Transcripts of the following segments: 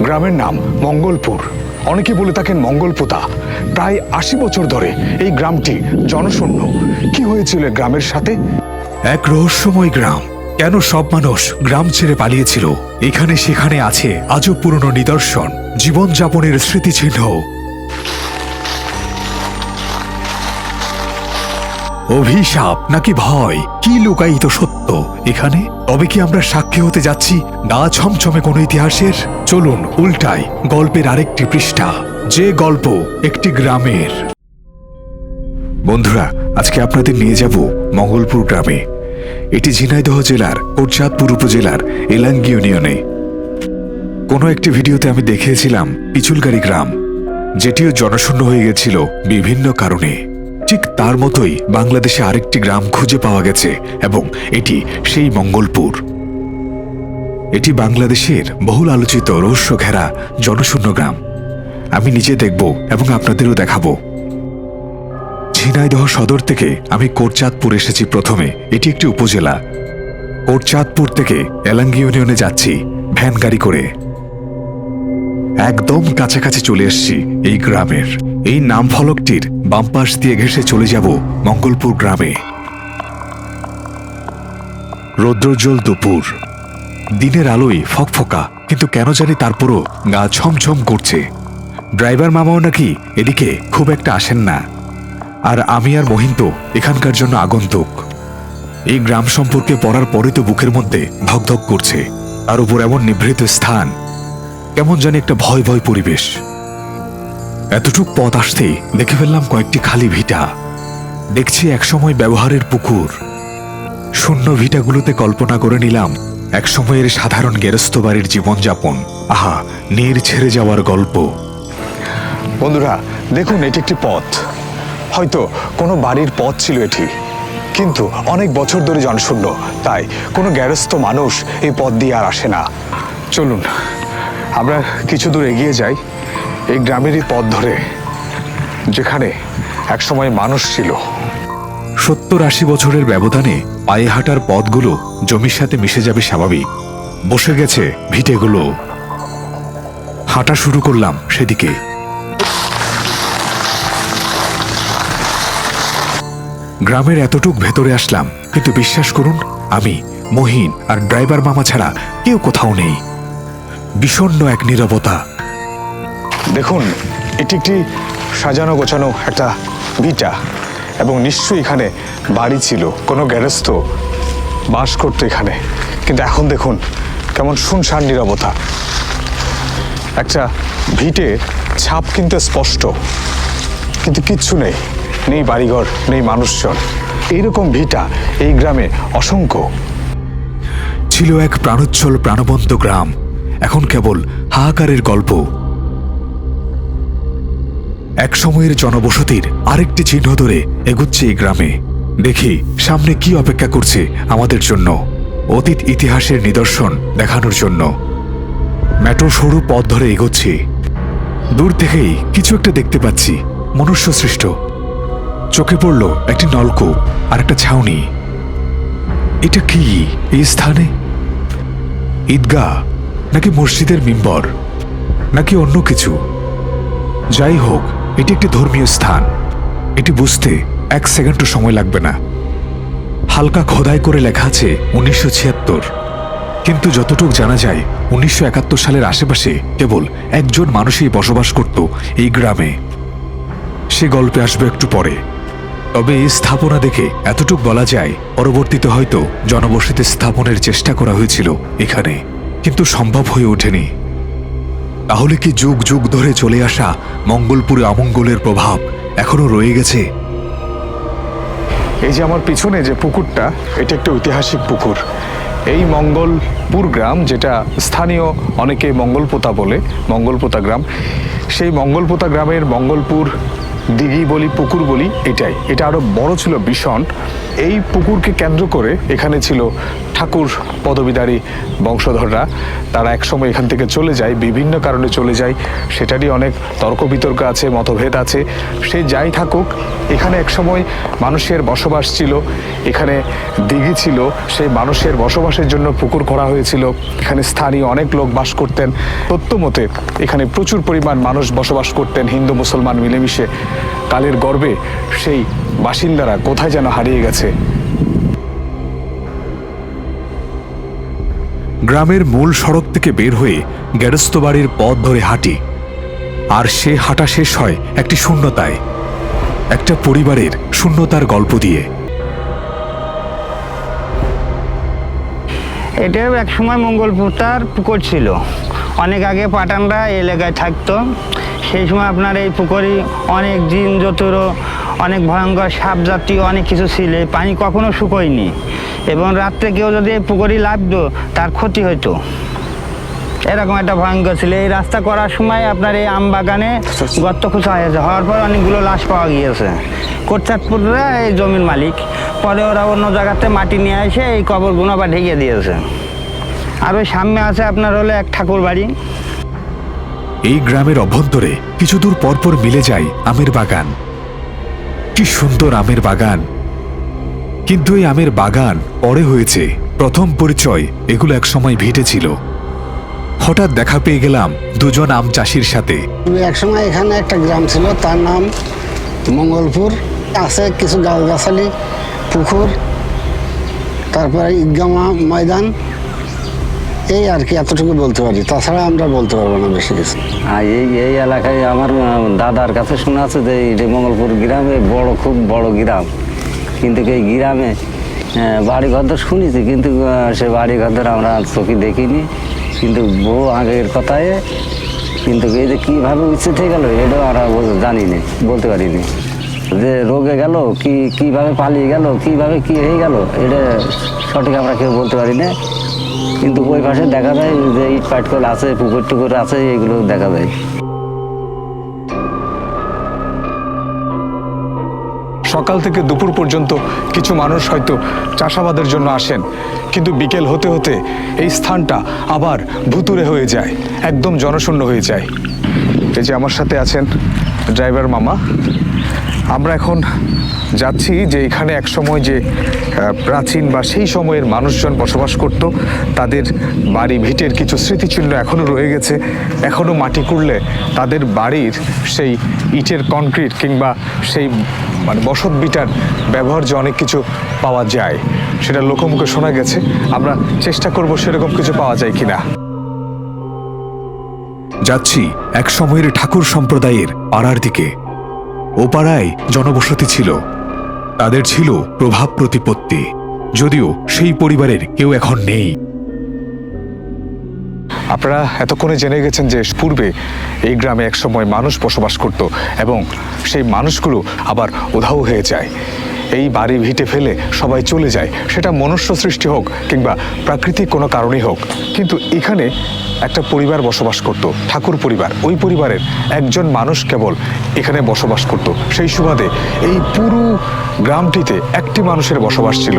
গ্রামের নাম মঙ্গলপুর। অনেকে বলে থাকেন মঙ্গলপোতা। প্রায় আশি বছর ধরে এই গ্রামটি জনশূন্য। কি হয়েছিল গ্রামের সাথে? এক রহস্যময় গ্রাম। কেন সব মানুষ গ্রাম ছেড়ে পালিয়েছিল? এখানে সেখানে আছে আজও পুরনো নিদর্শন, জীবনযাপনের স্মৃতিচিহ্ন অভিশাপ নাকি ভয়? কি লুকায়িত সত্য? এখানে? তবে কি আমরা সাক্ষী হতে যাচ্ছি? গা ছমছমে কোনো ইতিহাসের? চলুন, উল্টাই, গল্পের আরেকটি পৃষ্ঠা। যে গল্প একটি গ্রামের। বন্ধুরা, আজকে আপনাদের নিয়ে যাব মঙ্গলপুর গ্রামে। এটি ঝিনাইদহ জেলার কোটচাঁদপুর উপজেলার এলাঙ্গি ইউনিয়নে। কোনো একটি ভিডিওতে আমি দেখিয়েছিলাম পিছুলগাড়ি গ্রাম, যেটিও জনশূন্য হয়ে গেছিল বিভিন্ন কারণে। ঠিক তার মতোই বাংলাদেশে আরেকটি গ্রাম খুঁজে পাওয়া গেছে এবং এটি সেই মঙ্গলপুর। এটি বাংলাদেশের বহুল আলোচিত রহস্য ঘেরা জনশূন্য গ্রাম। আমি নিজে দেখব এবং আপনাদেরও দেখাবো। ঝিনাইদহ সদর থেকে আমি কোটচাঁদপুর এসেছি প্রথমে। এটি একটি উপজেলা। কোটচাঁদপুর থেকে এলাঙ্গি ইউনিয়নে যাচ্ছি, ভ্যান গাড়ি করে। একদম কাছাকাছি চলে এসেছি এই গ্রামের। এই নাম ফলকটির বাম পাশ দিয়ে ঘেসে চলে যাব মঙ্গলপুর গ্রামে। রৌদ্রোজ্জ্বল দুপুর। দিনের আলোয় ফকফকা, কিন্তু কেন জানি তারপরও গা ছমছম করছে। ড্রাইভার মামাও নাকি এদিকে খুব একটা আসেন না। আর আমি আর মহিন্ত এখানকার জন্য আগন্তুক। এই গ্রাম সম্পর্কে পড়ার পরে তো বুকের মধ্যে ধকধক করছে। তার উপর এমন নিভৃত স্থান, কেমন জানি একটা ভয় ভয় পরিবেশ। এতটুক পথ আসতেই দেখে ফেললাম কয়েকটি খালি ভিটা। দেখছি একসময় ব্যবহারের পুকুর। শূন্য ভিটাগুলোতে কল্পনা করে নিলাম, একসময়ের সাধারণ গেরস্থ বাড়ির জীবনযাপন। আহা, নীর ছেড়ে যাওয়ার গল্প। বন্ধুরা, দেখুন, এটি একটি পথ। হয়তো কোনো বাড়ির পথ ছিল এটি। কিন্তু অনেক বছর ধরে জনশূন্য, তাই কোনো গ্যারস্থ মানুষ এই পথ দিয়ে আর আসে না। চলুন, আমরা কিছু দূর এগিয়ে যাই। এই গ্রামেরই পথ ধরে, যেখানে একসময় মানুষ ছিল। সত্তর আশি বছরের ব্যবধানে পায়ে হাঁটার পথগুলো জমির সাথে মিশে যাবে স্বাভাবিক। বসে গেছে ভিটেগুলো। হাঁটা শুরু করলাম সেদিকে। গ্রামের এতটুক ভেতরে আসলাম, কিন্তু বিশ্বাস করুন, আমি, মহিন আর ড্রাইভার মামা ছাড়া কেউ কোথাও নেই। বিষণ্ণ এক নীরবতা। দেখুন, এটি একটি সাজানো গোছানো একটা ভিটা এবং নিশ্চয়ই এখানে বাড়ি ছিল, কোনো গ্যারেস্থ বাস করতো এখানে। কিন্তু এখন দেখুন, কেমন শুনশান নীরবতা। একটা ভিটে ছাপ কিন্তু স্পষ্ট, কিন্তু কিচ্ছু নেই নেই বাড়িঘর, নেই মানুষজন। এইরকম ভিটা এই গ্রামে অসংখ্য। ছিল এক প্রাণোচ্ছল প্রাণবন্ত গ্রাম, এখন কেবল হাহাকারের গল্প। এক সময়ের জনবসতির আরেকটি চিহ্ন ধরে এগুচ্ছে এই গ্রামে। দেখি, সামনে কি অপেক্ষা করছে আমাদের জন্য। অতীত ইতিহাসের নিদর্শন দেখানোর জন্য। মেট্রো সরু পথ ধরে এগোচ্ছি। দূর থেকেই কিছু একটা দেখতে পাচ্ছি। মনুষ্য সৃষ্ট। চোখে পড়ল একটি নলকূপ আর একটা ছাউনি। এটা কি এই স্থানে? ঈদগাহ? নাকি মসজিদের মিম্বর? নাকি অন্য কিছু? যাই হোক এটি একটি ধর্মীয় স্থান। এটি বুঝতে এক সেকেন্ডও সময় লাগবে না। হালকা খোদাই করে লেখা আছে উনিশশো ছিয়াত্তর। কিন্তু যতটুক জানা যায়, উনিশশো একাত্তর সালের আশেপাশে কেবল একজন মানুষই বসবাস করত এই গ্রামে। সে গল্পে আসবে একটু পরে। তবে এই স্থাপনা দেখে এতটুক বলা যায়, পরবর্তীতে হয়তো জনবসতি স্থাপনের চেষ্টা করা হয়েছিল এখানে। কিন্তু সম্ভব হয়ে ওঠেনি। তাহলে কি যুগ যুগ ধরে চলে আসা মঙ্গলপুরে অমঙ্গলের প্রভাব এখনও রয়ে গেছে? এই যে আমার পিছনে যে পুকুরটা, এটা একটা ঐতিহাসিক পুকুর। এই মঙ্গলপুর গ্রাম, যেটা স্থানীয় অনেকে মঙ্গলপোতা বলে, মঙ্গলপোতা গ্রাম, সেই মঙ্গলপোতা গ্রামের মঙ্গলপুর দিঘি বলি, পুকুর বলি, এটাই। এটা আরও বড় ছিল, ভীষণ। এই পুকুরকে কেন্দ্র করে এখানে ছিল ঠাকুর পদবিদারী বংশধররা, তারা একসময় এখান থেকে চলে যায়, বিভিন্ন কারণে চলে যায়। সেটারই অনেক তর্ক বিতর্ক আছে, মতভেদ আছে। সে যাই থাকুক, এখানে একসময় মানুষের বসবাস ছিল, এখানে দিঘি ছিল, সেই মানুষের বসবাসের জন্য পুকুর করা হয়েছিল। এখানে স্থানীয় অনেক লোক বাস করতেন। তথ্য মতে এখানে প্রচুর পরিমাণ মানুষ বসবাস করতেন, হিন্দু, মুসলমান মিলেমিশে। কালের গর্বে সেই বাসিন্দারা কোথায় যেন হারিয়ে গেছে। গ্রামের মূল সড়ক থেকে বের হয়ে গ্যারস্থ বাড়ির পথ ধরে হাঁটি। আর সে হাঁটা শেষ হয় একটি শূন্যতায়। একটা পরিবারের শূন্যতার গল্প দিয়ে। এটা এক সময় মঙ্গলপুরটার পুকুর ছিল। অনেক আগে পাটানরা এলাকায় থাকতো। সেই সময় আপনার এই পুকুরে অনেক জিন জতুরো অনেক ভয়ঙ্কর সাপ জাতীয় অনেক কিছু ছিল। পানি কখনো শুকোয়নি। এবং রাত্রে কেউ যদি এই পুকুরে লাভতো তার ক্ষতি হইতো। এরকম একটা ভয়ঙ্কর ছিল। এই রাস্তা করার সময় আপনার এই আম বাগানে গর্ত খোঁচা হয়েছে হওয়ার পর অনেকগুলো লাশ পাওয়া গিয়েছে। কোটচাঁদপুররা এই জমির মালিক। পরে ওরা অন্য জায়গাতে মাটি নিয়ে এসে এই কবরগুলো আবার ঢেকে দিয়েছে। আর ওই সামনে আছে আপনার হলো এক ঠাকুর বাড়ি। এই গ্রামের অভ্যন্তরে কিছু দূর পরপর মিলে যায় আমের বাগান। কি সুন্দর আমের বাগান। কিন্তু এই আমের বাগান পরে হয়েছে। প্রথম পরিচয় এগুলো একসময় ভিটে ছিল হঠাৎ দেখা পেয়ে গেলাম দুজন আম চাষির সাথে। এক সময় এখানে একটা গ্রাম ছিল তার নাম মঙ্গলপুর। আছে কিছু গাছগাছালি পুকুর তারপরে ঈদগাহ ময়দান। এই আর কি এতটুকু বলতে পারি। তাছাড়া আমরা বলতে পারব না বেশি কিছু। আর এই এই এলাকায় আমার দাদার কাছে শোনা আছে যে এই যে মঙ্গলপুর গ্রামে বড় খুব বড় গ্রাম। কিন্তু এই গ্রামে আহ, বাড়ি ঘরদর শুনেছি কিন্তু সে বাড়ি ঘরদর আমরা চোখে দেখিনি। কিন্তু বউ আগের কথায় কিন্তু এই যে কীভাবে উচিত হয়ে গেল এটাও আমরা জানি না বলতে পারিনি। যে রোগে গেল কি কীভাবে পালিয়ে গেল কীভাবে কি হয়ে গেল এটা সঠিক আমরা কেউ বলতে পারি না কিন্তু ওই পাশে দেখা যায় যে ইট পাট করে আছে পুকুর টুকুর আছে এগুলো দেখা যায়। সকাল থেকে দুপুর পর্যন্ত কিছু মানুষ হয়তো চাষাবাদের জন্য আসেন, কিন্তু বিকেল হতে হতে এই স্থানটা আবার ভুতুরে হয়ে যায়, একদম জনশূন্য হয়ে যায়। এই যে আমার সাথে আছেন ড্রাইভার মামা আমরা এখন যাচ্ছি যে এখানে একসময় যে প্রাচীন বা সেই সময়ের মানুষজন বসবাস করত, তাদের বাড়ি ভিটের কিছু স্মৃতিচিহ্ন এখনও রয়ে গেছে। এখনও মাটি কুড়লে তাদের বাড়ির সেই ইটের কনক্রিট কিংবা সেই মানে বসত বিটার ব্যবহার্য অনেক কিছু পাওয়া যায়। সেটা লোকমুখে শোনা গেছে। আমরা চেষ্টা করব সেরকম কিছু পাওয়া যায় কিনা। যাচ্ছি এক সময়ের ঠাকুর সম্প্রদায়ের পাড়ার দিকে। ও পাড়ায় জনবসতি ছিল। তাদের ছিল প্রভাব প্রতিপত্তি। যদিও সেই পরিবারের কেউ এখন নেই। আপনারা এতক্ষণে জেনে গেছেন যে পূর্বে এই গ্রামে একসময় মানুষ বসবাস করত এবং সেই মানুষগুলো আবার উধাও হয়ে যায়। এই বাড়ি ভিটে ফেলে সবাই চলে যায়। সেটা মনুষ্য সৃষ্টি হোক কিংবা প্রাকৃতিক কোনো কারণেই হোক। কিন্তু এখানে একটা পরিবার বসবাস করত, ঠাকুর পরিবার। ওই পরিবারের একজন মানুষ কেবল এখানে বসবাস করত। সেই সুবাদে এই পুরো গ্রামটিতে একটি মানুষের বসবাস ছিল,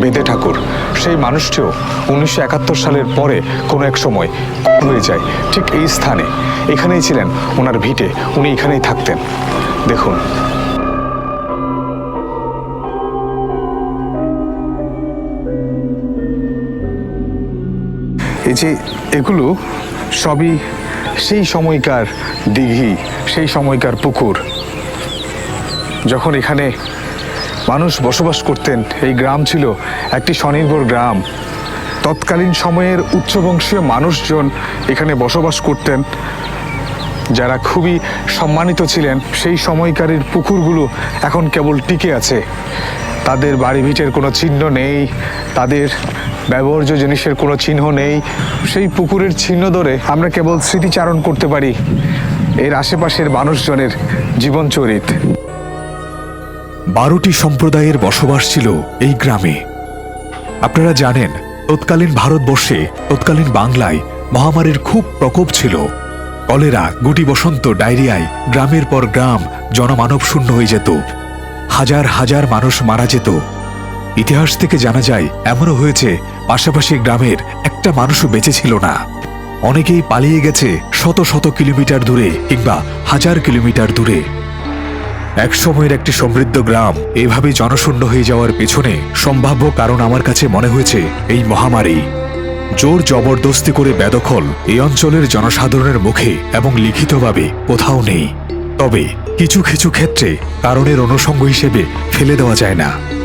বেদে ঠাকুর। সেই মানুষটিও উনিশশো একাত্তর সালের পরে কোনো এক সময় হয়ে যায়, ঠিক এই স্থানে। এখানেই ছিলেন ওনার ভিটে, উনি এখানেই থাকতেন। দেখুন যে এগুলো সবই সেই সময়কার দিঘি, সেই সময়কার পুকুর। যখন এখানে মানুষ বসবাস করতেন, এই গ্রাম ছিল একটি স্বনির্ভর গ্রাম। তৎকালীন সময়ের উচ্চবংশীয় মানুষজন এখানে বসবাস করতেন। যারা খুবই সম্মানিত ছিলেন, সেই সময়কারের পুকুরগুলো এখন কেবল টিকে আছে। তাদের বাড়ি ভিটের কোনো চিহ্ন নেই, তাদের ব্যবহার্য জিনিসের কোনো চিহ্ন নেই। সেই পুকুরের চিহ্ন ধরে আমরা কেবল স্মৃতিচারণ করতে পারি এর আশেপাশের মানুষজনের জীবনচরিত বারোটি সম্প্রদায়ের বসবাস ছিল এই গ্রামে। আপনারা জানেন, তৎকালীন ভারতবর্ষে, তৎকালীন বাংলায় মহামারীর খুব প্রকোপ ছিল। কলেরা, গুটি বসন্ত, ডায়রিয়ায় গ্রামের পর গ্রাম জনমানব শূন্য হয়ে যেত। হাজার হাজার মানুষ মারা যেত। ইতিহাস থেকে জানা যায়, এমনও হয়েছে, পাশাপাশি গ্রামের একটা মানুষও বেঁচে ছিল না। অনেকেই পালিয়ে গেছে শত শত কিলোমিটার দূরে কিংবা হাজার কিলোমিটার দূরে। এক সময়ের একটি সমৃদ্ধ গ্রাম এভাবে জনশূন্য হয়ে যাওয়ার পেছনে সম্ভাব্য কারণ আমার কাছে মনে হয়েছে এই মহামারী। জোর জবরদস্তি করে বেদখল এই অঞ্চলের জনসাধারণের মুখে এবং লিখিতভাবে কোথাও নেই। তবে কিছু কিছু ক্ষেত্রে কারণের অনুষঙ্গ হিসেবে ফেলে দেওয়া যায় না।